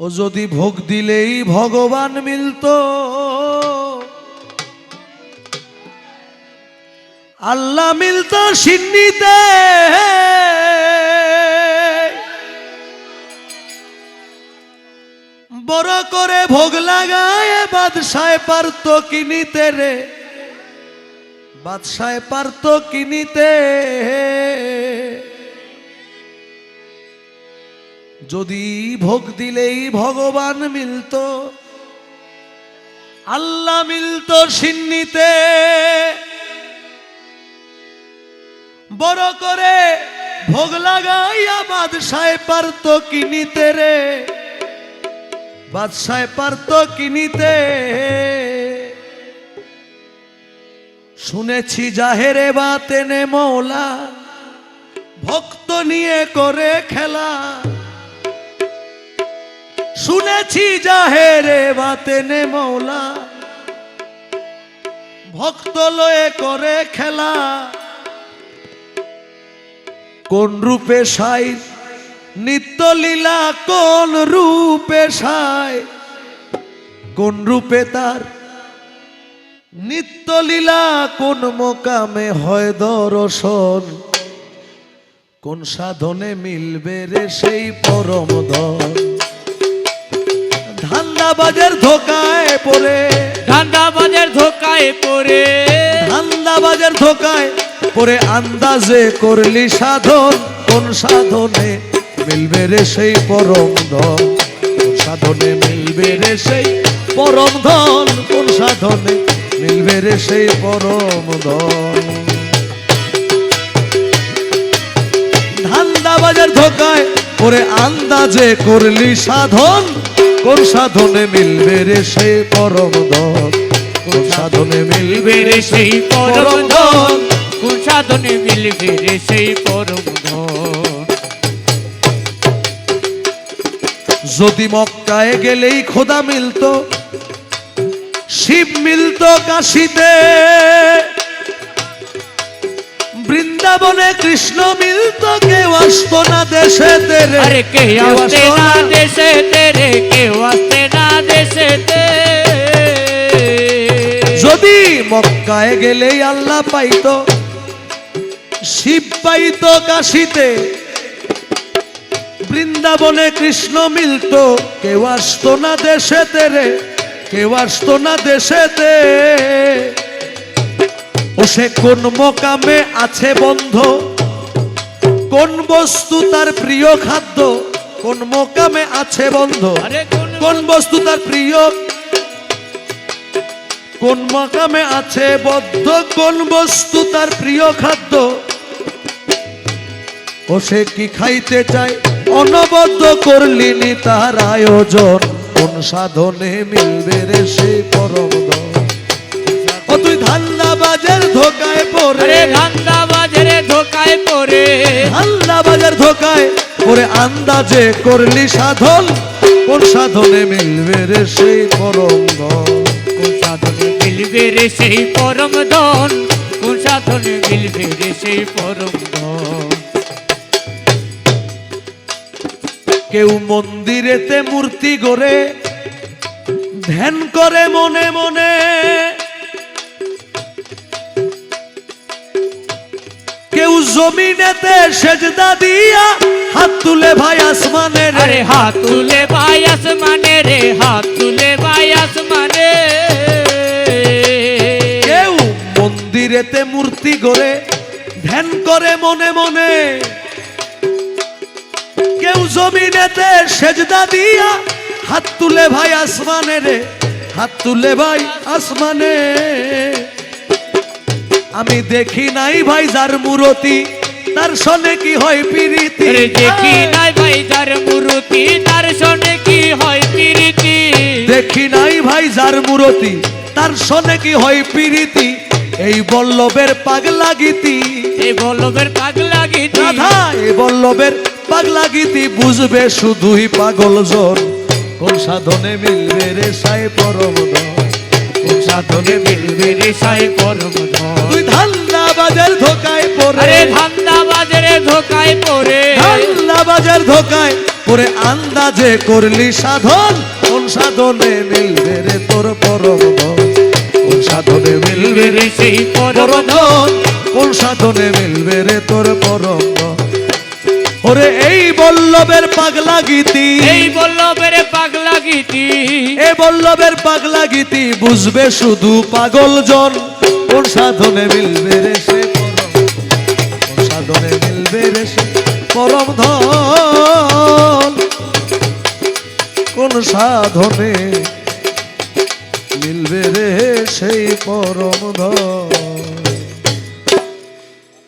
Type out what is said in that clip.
ও যদি ভোগ দিলেই ভগবান মিলতো। আল্লাহ মিলত সিন্নিতে। বড় করে ভোগ লাগায় বাদশায় পারত কিনিতে রে। বাদশায় পারত কিনিতে যদি ভোগ দিলেই ভগবান মিলতো। আল্লাহ মিলত সিন্নিতে। বড় করে ভোগ লাগাইয়া বাদশায় পারত কিনিতে রে। বাদশায় পারত কিনিতে শুনেছি জাহেরে বা তেনে মৌলা, ভক্ত নিয়ে করে খেলা। শুনেছি জাহেরে বা তেনে মৌলা। ভক্ত লয়ে করে খেলা। কোন রূপে সাই? নিত্য লীলা কোন রূপে সাই? কোন রূপে তার? নিত্য লীলা কোন মোকামে হয় দর্শন? কোন সাধনে মিলবে রে সেই পরম ধন ধান্দাবাজের ধোকায় পড়ে। ধান্দাবাজের ধোকায় পড়ে। ধান্দাবাজের ধোকায় পরে আন্দাজে করলি সাধন কোন সাধনে মিলবে রে সেই পরম ধন? কোন সাধনে মিলবে রে সেই পরম ধন? কোন সাধনে মিলবে রে সেই পরম ধন? ধান্দাবাজের ধোকায় পরে আন্দাজে করলি সাধন কোন সাধনে মিলবে রে সেই পরম ধন কোন সাধনে মিলবে রে সেই পরম ধন কোন সাধনে মিলবে রে সেই পরম ধন যদি মক্কায় গেলেই খোদা মিলতো শিব মিলতো কাশিতে। বৃন্দাবনে কৃষ্ণ মিলতো কেউ আসতো না দেশে তেরে। আরে কেউ আসতে না দেশে তেরে। কেউ আসতে না দেশে যদি মক্কায় গেলেই আল্লাহ পাইতো শিব পাইতো কাশিতে। বৃন্দাবনে কৃষ্ণ মিলতো কেউ আসতো না দেশেতে রে কেউ আসতো না দেশেতে ও সে কোন মোকামে আছে বন্ধ? কোন বস্তু তার প্রিয় খাদ্য? কোন মোকামে আছে বন্ধ? কোন বস্তু? তার প্রিয়? কোন মাকামে আছে বদ্ধ? কোন বস্তু তার প্রিয় খাদ্য? ও সে কি খাইতে চায়? অনবদ্য করলিনি তার আয়োজন। কোন সাধনে মিলবে রে সে পরম? ও তুই ধান্দাবাজের ধোকায় আন্দাজে করলি সাধন। কোন সাধনে মিলবে রে সেই পরম ধন? কোন সাধনে মিলবে রে সেই পরম ধন কোন সাধনে মিলবে রে সেই পরম ধন কেউ মন্দিরেতে মূর্তি গড়ে ধ্যান করে মনে মনে। জমিনেতে সেজদা দিয়া হাত তুলে ভাই আসমানে রে। হাত তুলে ভাই আসমানে রে হাত তুলে ভাই আসমানে। কেউ মন্দিরেতে মূর্তি গড়ে ধ্যান করে মনে মনে। কেউ জমিনেতে সেজদা দিয়া হাত তুলে ভাই আসমানে রে হাত তুলে ভাই আসমানে। আমি দেখি নাই ভাই যার মূরতি তার সনে কি হয় পিরিতি? দেখি নাই ভাই যার মূর্তি তার সনে কি হয় প্রীতি? দেখি নাই ভাই যার মূরতি তার সনে কি হয় পিরিতি? এই বল্লভের পাগলা গীতি। এই বল্লভের পাগলা গীতি। রাধা এই বল্লভের পাগলা গীতি বুঝবে শুধুই পাগল জন। কোন সাধনে মিলবে রে সাই পরম ধন? সাধনে মিলবে রে রে সাই পরম তুই ধান্দা ধান্দাবাজের ধোকায় পড়ে। আরে ধান্দা বাজারে ধোকায় পড়ে। ধান্দাবাজের ধোকায় পরে আন্দাজে করলি সাধন কোন সাধনে মিলবে রে তোর পরম? কোন সাধনে মিলবে রে সেই পরম কোন সাধনে মিলবে রে তোর পরম? ওরে এই বল্লভের পাগলা গীতি। এই বলল বেড়ে পাগলা গীতি। এ বল্লভের পাগলা গীতি বুঝবে শুধু পাগল জন কোন সাধনে মিলবে রে সে সাধনে মিলবে রে সে পরম ধন? কোন সাধনে মিলবে রে সেই পরম ধন?